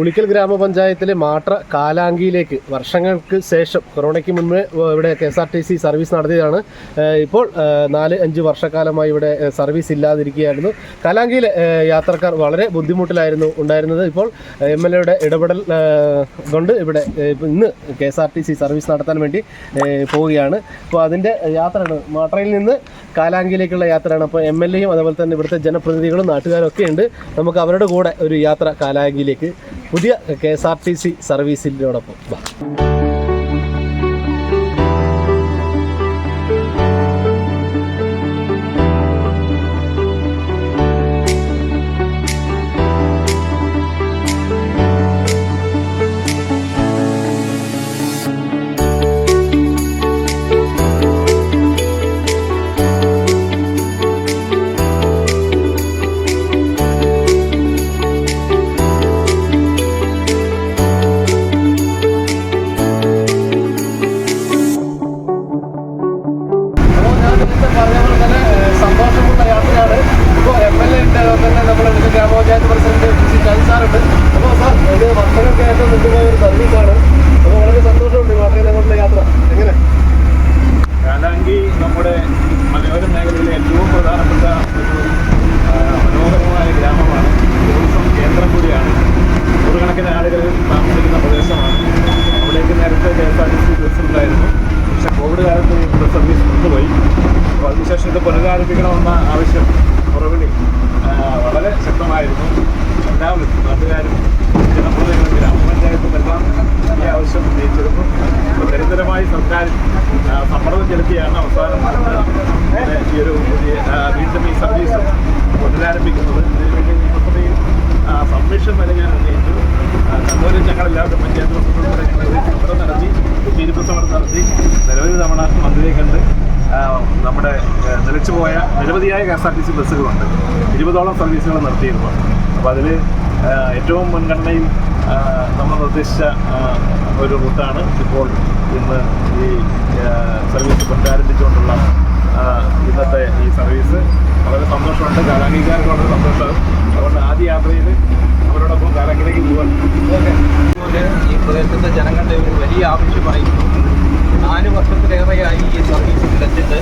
ഉളിക്കൽ ഗ്രാമപഞ്ചായത്തിലെ മാട്ര കാലാങ്കിയിലേക്ക് വർഷങ്ങൾക്ക് ശേഷം കൊറോണയ്ക്ക് മുൻപ് ഇവിടെ K S R T C service നടത്തിയതാണ്. ഇപ്പോൾ നാല് അഞ്ച് വർഷക്കാലമായി ഇവിടെ സർവീസ് ഇല്ലാതിരിക്കുകയായിരുന്നു. കാലാങ്കിയിലെ യാത്രക്കാർ വളരെ ബുദ്ധിമുട്ടിലായിരുന്നു ഉണ്ടായിരുന്നത്. ഇപ്പോൾ എം എൽ എയുടെ ഇടപെടൽ കൊണ്ട് ഇവിടെ ഇന്ന് K S R T C service നടത്താൻ വേണ്ടി പോവുകയാണ്. അപ്പോൾ അതിന്റെ യാത്രയാണ് മാട്രയിൽ നിന്ന് കാലാങ്കിയിലേക്കുള്ള യാത്രയാണ്. അപ്പോൾ എം എൽ എയും അതുപോലെ തന്നെ ഇവിടുത്തെ ജനപ്രതിനിധികളും നാട്ടുകാരും ഒക്കെ ഉണ്ട്. നമുക്ക് അവരുടെ കൂടെ ഒരു യാത്ര കാലാങ്കിയിലേക്ക് പുതിയ K S R T C സർവീസിനോടൊപ്പം ഗ്രാമപഞ്ചായത്ത് പ്രസിഡന്റ് സി ഷാജി സാറുണ്ട്. അപ്പോൾ സാർ ഇത് വർഷങ്ങൾക്ക് ഏറ്റവും നിൽക്കുന്ന ഒരു സർവീസാണ് അപ്പോൾ വളരെ സന്തോഷമുണ്ട് ഈ കൊണ്ടുള്ള യാത്ര. എങ്ങനെ? കാലാങ്കി നമ്മുടെ മലയോര മേഖലയിലെ ഏറ്റവും പ്രധാനപ്പെട്ട ഒരു മനോഹരമായ ഗ്രാമമാണ്. ടൂറിസം കേന്ദ്രം കൂടിയാണ്. നൂറുകണക്കിന് ആളുകൾ താമസിക്കുന്ന പ്രദേശമാണ്. അവിടേക്ക് നേരത്തെ K S R T C bus ഉണ്ടായിരുന്നു. പക്ഷേ കോവിഡ് കാലത്ത് ബസ് സർവീസ് കൊണ്ടുപോയി. അപ്പോൾ അതിനുശേഷം ഇത് പുനരാരംഭിക്കണമെന്ന ആവശ്യം പുറവിളി വളരെ ശക്തമായിരുന്നു. എല്ലാവരും നാട്ടുകാരും ജനപ്രതിനിധികളും ഗ്രാമപഞ്ചായത്തും എല്ലാം ഈ ആവശ്യം ഉന്നയിച്ചിരുന്നു. നിരന്തരമായി സർക്കാർ സമ്മർദ്ദം ചെലുത്തിയാണ് അവസാനം ഈ ഒരു വീണ്ടും ഈ സർവീസ് പുനരാരംഭിക്കുന്നത്. ഇതിനുവേണ്ടി നിയമസഭയിൽ സബ്മിഷൻ വരെ ഞാൻ ഉന്നയിച്ചു. കണ്ണൂരിൽ ഞങ്ങളെല്ലാവരും പഞ്ചായത്ത് പ്രസിഡന്റുകളെ ഞങ്ങൾ സമരം നടത്തി സമരം നടത്തി നിരവധി തവണ മന്ത്രിയെ കണ്ട് നമ്മുടെ നിലച്ചു നിലച്ചുപോയ നിരവധിയായ K S R T C ബസ്സുകളുണ്ട്. ഇരുപതോളം സർവീസുകൾ നടത്തിയിരുന്നു അപ്പോൾ അതിൽ ഏറ്റവും മുൻഗണനയിൽ നമ്മൾ നിർദ്ദേശിച്ച ഒരു റൂട്ടാണ് ഇപ്പോൾ ഇന്ന് ഈ സർവീസ് പുനരാരംഭിച്ചുകൊണ്ടുള്ള ആ, ഇന്നത്തെ ഈ സർവീസ് വളരെ സന്തോഷമുണ്ട് കാലാംഗീകാർക്ക് വളരെ സന്തോഷവും അതുകൊണ്ട് ആദ്യ യാത്രയിൽ അവരോടൊപ്പം കാലാങ്കിലേക്ക് പോകാൻ പോലെ ഈ പ്രദേശത്തെ ജനങ്ങളുടെ ഒരു വലിയ ആവശ്യമായിരുന്നു നാല് വർഷത്തിലേറെയായി ഈ സർവീസ് നിലച്ചിട്ട്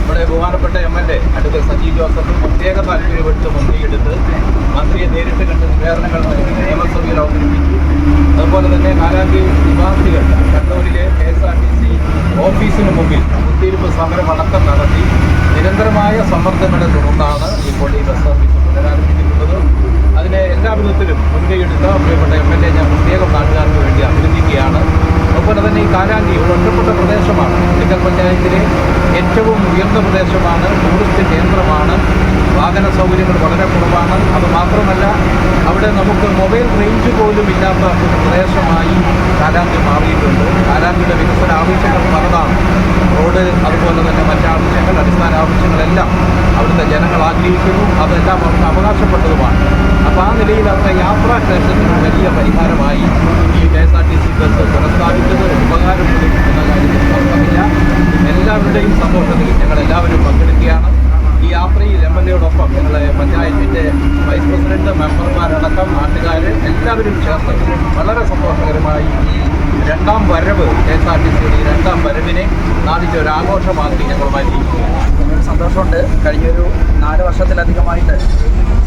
ഇവിടെ ബഹുമാനപ്പെട്ട M L A advocate Saji Joseph പ്രത്യേക താല്പര്യപ്പെട്ട് മുൻകൈയെടുത്ത് മന്ത്രിയെ നേരിട്ട് കണ്ട് നിവേദനങ്ങൾ നിയമസഭയിൽ അവതരിപ്പിച്ചു. അതുപോലെ തന്നെ കാലാന്തി നിവാസികൾ കണ്ണൂരിലെ K S R T C ഓഫീസിന് മുമ്പിൽ കുത്തിയിരിപ്പ് സമരം അടക്കം നടത്തി നിരന്തരമായ സമ്മർദ്ദങ്ങളെ തുടർന്നാണ് ഇപ്പോൾ ഈ ബസ് സർവീസ് പുനരാരംഭിച്ചിട്ടുള്ളത് അതിനെ എല്ലാ വിധത്തിലും മുൻകൈയെടുത്ത പ്രിയപ്പെട്ട എം എൽ എ ഞാൻ പ്രത്യേകം നാട്ടുകാർക്ക് വേണ്ടി അഭിനന്ദിക്കുകയാണ് അതുപോലെ തന്നെ ഈ കാലാങ്കി ഒരു ഒറ്റപ്പെട്ട പ്രദേശമാണ് ഇടുക്കൽ പഞ്ചായത്തിലെ ഏറ്റവും ഉയർന്ന പ്രദേശമാണ് ടൂറിസ്റ്റ് കേന്ദ്രമാണ് വാഹന സൗകര്യങ്ങൾ വളരെ കുറവാണ്. അത് മാത്രമല്ല അവിടെ നമുക്ക് മൊബൈൽ റേഞ്ച് പോലും ഇല്ലാത്ത ഒരു പ്രദേശമായി കാലാന്തി മാറിയിട്ടുണ്ട്. കാലാന്തിയുടെ വികസന ആവശ്യങ്ങൾ പലതാണ്. റോഡ് അതുപോലെ തന്നെ മറ്റാവശ്യങ്ങൾ അടിസ്ഥാന ആവശ്യങ്ങളെല്ലാം അവിടുത്തെ ജനങ്ങൾ ആഗ്രഹിക്കുന്നു. അതെല്ലാം അവർക്ക് അവകാശപ്പെട്ടതുമാണ്. അപ്പോൾ ആ നിലയിൽ അവരുടെ യാത്രാ ക്ലേശത്തിന് വലിയ പരിഹാരമായി ഈ K S R T C bus പുനഃസ്ഥാപിച്ചത് ഉപകാരം എന്ന കാര്യത്തിൽ തർക്കമില്ല എല്ലാവരുടെയും സന്തോഷത്തിൽ ഞങ്ങൾ എല്ലാവരും പങ്കെടുക്കുകയാണ്. ഈ യാത്രയിൽ എം എൽ എയോടൊപ്പം ഞങ്ങളെ പഞ്ചായത്തിന്റെ വൈസ് പ്രസിഡന്റ് മെമ്പർമാരടക്കം നാട്ടുകാർ എല്ലാവരും ചേർന്ന് വളരെ സന്തോഷകരമായി ഈ രണ്ടാം വരവ് കെ എസ് ആർ ടി സിയുടെ രണ്ടാം വരവിനെ നാടിന്റെ ഒരു ആഘോഷമാക്കി ഞങ്ങൾ മാറ്റിയിരിക്കുകയാണ് സന്തോഷമുണ്ട് കഴിഞ്ഞൊരു നാല് വർഷത്തിലധികമായിട്ട്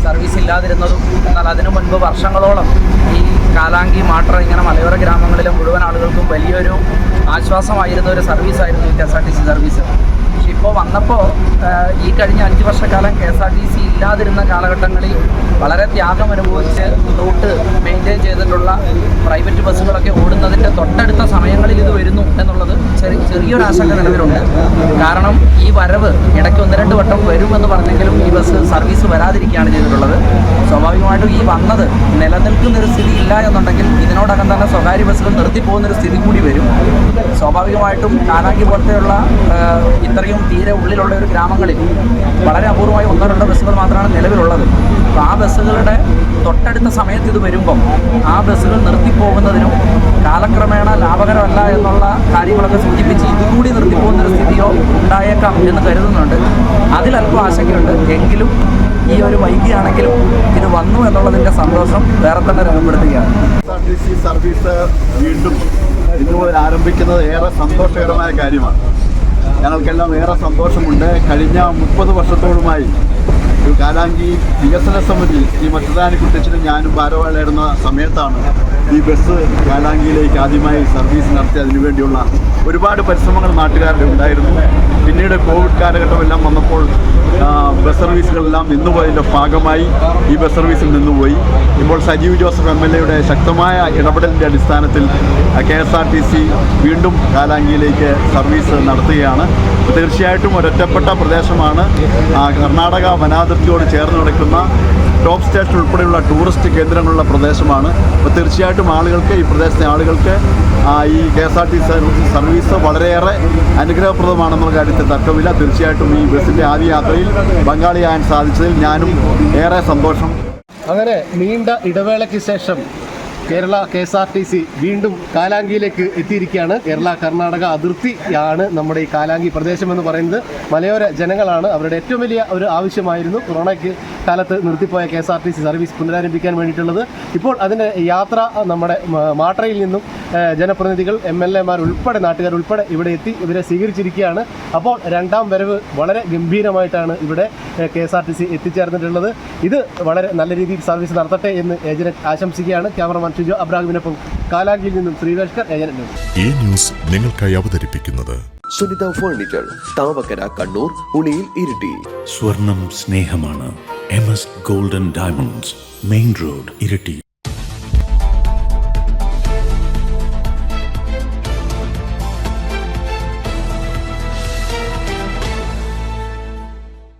സർവീസ് ഇല്ലാതിരുന്നതും എന്നാൽ അതിനു മുൻപ് വർഷങ്ങളോളം ഈ കാലാങ്കി മാട്ടർ ഇങ്ങനെ മലയോര ഗ്രാമങ്ങളിലെ മുഴുവൻ ആളുകൾക്കും വലിയൊരു ആശ്വാസമായിരുന്ന ഒരു സർവീസായിരുന്നു ഈ K S R T C service പക്ഷെ ഇപ്പോൾ വന്നപ്പോൾ ഈ കഴിഞ്ഞ അഞ്ച് വർഷക്കാലം K S R T C ഇല്ലാതിരുന്ന കാലഘട്ടങ്ങളിൽ വളരെ ത്യാഗം അനുഭവിച്ച് റൂട്ട് മെയിന്റെയിൻ ചെയ്തിട്ടുള്ള പ്രൈവറ്റ് ബസ്സുകളൊക്കെ ഓടുന്നതിന്റെ തൊട്ടടുത്ത സമയങ്ങളിൽ ഇത് വരുന്നു. ചെറിയൊരു ആശങ്ക നിലവിലുണ്ട്. കാരണം ഈ വരവ് ഇടയ്ക്ക് ഒന്ന് രണ്ട് വട്ടം വരുമെന്ന് പറഞ്ഞെങ്കിലും ഈ ബസ് സർവീസ് വരാതിരിക്കുകയാണ് ചെയ്തിട്ടുള്ളത്. സ്വാഭാവികമായിട്ടും ഈ വന്നത് നിലനിൽക്കുന്ന ഒരു സ്ഥിതി ഇല്ല എന്നുണ്ടെങ്കിൽ ഇതിനോടകം തന്നെ സ്വകാര്യ ബസ്സുകൾ നിർത്തിപ്പോകുന്നൊരു സ്ഥിതി കൂടി വരും. സ്വാഭാവികമായിട്ടും കാലാങ്കി പോലത്തെയുള്ള ഇത്രയും തീരെ ഉള്ളിലുള്ള ഒരു ഗ്രാമങ്ങളിൽ വളരെ അപൂർവമായി ഒന്നോ രണ്ടോ ബസ്സുകൾ മാത്രമാണ് നിലവിലുള്ളത്. അപ്പോൾ ആ ബസ്സുകളുടെ തൊട്ടടുത്ത സമയത്ത് ഇത് വരുമ്പം ആ ബസ്സുകൾ നിർത്തിപ്പോകുന്നതിനും കാലക്രമേണ ലാഭകരമല്ല എന്നുള്ള കാര്യങ്ങളൊക്കെ സൂചിപ്പിച്ച് ഇതുകൂടി നിർത്തിപ്പോകുന്ന ഒരു സ്ഥിതിയോ ഉണ്ടായേക്കാം എന്ന് കരുതുന്നുണ്ട്. അതിലല്പം ആശങ്കയുണ്ട്. എങ്കിലും ഈ ഒരു വൈകിയാണെങ്കിലും ഇത് വന്നു എന്നുള്ളതിന്റെ സന്തോഷം വേറെ തന്നെ രേഖപ്പെടുത്തുകയാണ്. സർവീസ് വീണ്ടും മുതൽ ആരംഭിക്കുന്നത് ഏറെ സന്തോഷകരമായ കാര്യമാണ്. ഞങ്ങൾക്കെല്ലാം ഏറെ സന്തോഷമുണ്ട്. കഴിഞ്ഞ മുപ്പത് വർഷത്തോളുമായി കാലാങ്കി വികസന സമിതി ഈ മറ്റതാനി കുട്ടിച്ചിനും ഞാനും ഭാരവാളായിരുന്ന സമയത്താണ് ഈ ബസ് കാലാങ്കിയിലേക്ക് ആദ്യമായി സർവീസ് നടത്തി അതിനുവേണ്ടിയുള്ള ഒരുപാട് പരിശ്രമങ്ങൾ നാട്ടുകാരുടെ ഉണ്ടായിരുന്നു. പിന്നീട് കോവിഡ് കാലഘട്ടമെല്ലാം വന്നപ്പോൾ ബസ് സർവീസുകളെല്ലാം നിന്നുപോയതിന്റെ ഭാഗമായി ഈ ബസ് സർവീസിൽ നിന്നുപോയി. ഇപ്പോൾ സജീവ് ജോസഫ് എം എൽ എയുടെ ശക്തമായ ഇടപെടലിന്റെ അടിസ്ഥാനത്തിൽ K S R T C വീണ്ടും കാലാങ്കിയിലേക്ക് സർവീസ് നടത്തുകയാണ്. തീർച്ചയായിട്ടും ഒരൊറ്റപ്പെട്ട പ്രദേശമാണ് കർണാടക കർണാടക വനാതിർത്തിയോട് ചേർന്ന് കിടക്കുന്ന ടോപ്പ് സ്റ്റേഷൻ ഉൾപ്പെടെയുള്ള ടൂറിസ്റ്റ് കേന്ദ്രങ്ങളുള്ള പ്രദേശമാണ്. അപ്പോൾ തീർച്ചയായിട്ടും ആളുകൾക്ക് ഈ പ്രദേശത്തെ ആളുകൾക്ക് ഈ K S R T service വളരെയേറെ അനുഗ്രഹപ്രദമാണെന്നുള്ള കാര്യത്തിൽ തർക്കമില്ല. തീർച്ചയായിട്ടും ഈ ബസ്സിന്റെ ആദ്യ യാത്രയിൽ പങ്കാളിയാകാൻ സാധിച്ചതിൽ ഞാനും ഏറെ സന്തോഷം. അങ്ങനെ നീണ്ട ഇടവേളയ്ക്ക് ശേഷം Kerala K S R T C വീണ്ടും കാലാങ്കിയിലേക്ക് എത്തിയിരിക്കുകയാണ്. കേരള കർണാടക അതിർത്തിയാണ് നമ്മുടെ ഈ കാലാങ്കി പ്രദേശം എന്ന് പറയുന്നത്. മലയോര ജനങ്ങളാണ് അവരുടെ ഏറ്റവും വലിയ ഒരു ആവശ്യമായിരുന്നു കൊറോണയ്ക്ക് കാലത്ത് നിർത്തിപ്പോയ K S R T C service പുനരാരംഭിക്കാൻ വേണ്ടിയിട്ടുള്ളത്. ഇപ്പോൾ അതിന്റെ യാത്ര നമ്മുടെ മാട്രയിൽ നിന്നും ജനപ്രതിനിധികൾ എം എൽ എമാർ ഉൾപ്പെടെ നാട്ടുകാർ ഉൾപ്പെടെ ഇവിടെ എത്തി ഇവരെ സ്വീകരിച്ചിരിക്കുകയാണ്. അപ്പോൾ രണ്ടാം വരവ് വളരെ ഗംഭീരമായിട്ടാണ് ഇവിടെ K S R T C എത്തിച്ചേർന്നിട്ടുള്ളത്. ഇത് വളരെ നല്ല രീതിയിൽ സർവീസ് നടത്തട്ടെ എന്ന് ഏജന്റ് ആശംസിക്കുകയാണ്. ക്യാമറമാൻ ഷിജോ അബ്രാഹിമിനൊപ്പം കാലാങ്കിയിൽ നിന്നും ശ്രീവേഷ്കർ ഏജന്റ് ന്യൂസ്. ഈ ന്യൂസ് നിങ്ങൾക്കായി അവതരിപ്പിക്കുന്നത് സുനിത ഫർണിച്ചർ താവക്കര കണ്ണൂർ ഉളിയിൽ ഇരിട്ടി. സ്വർണം സ്നേഹമാണ്. M S golden diamonds main road Iritty.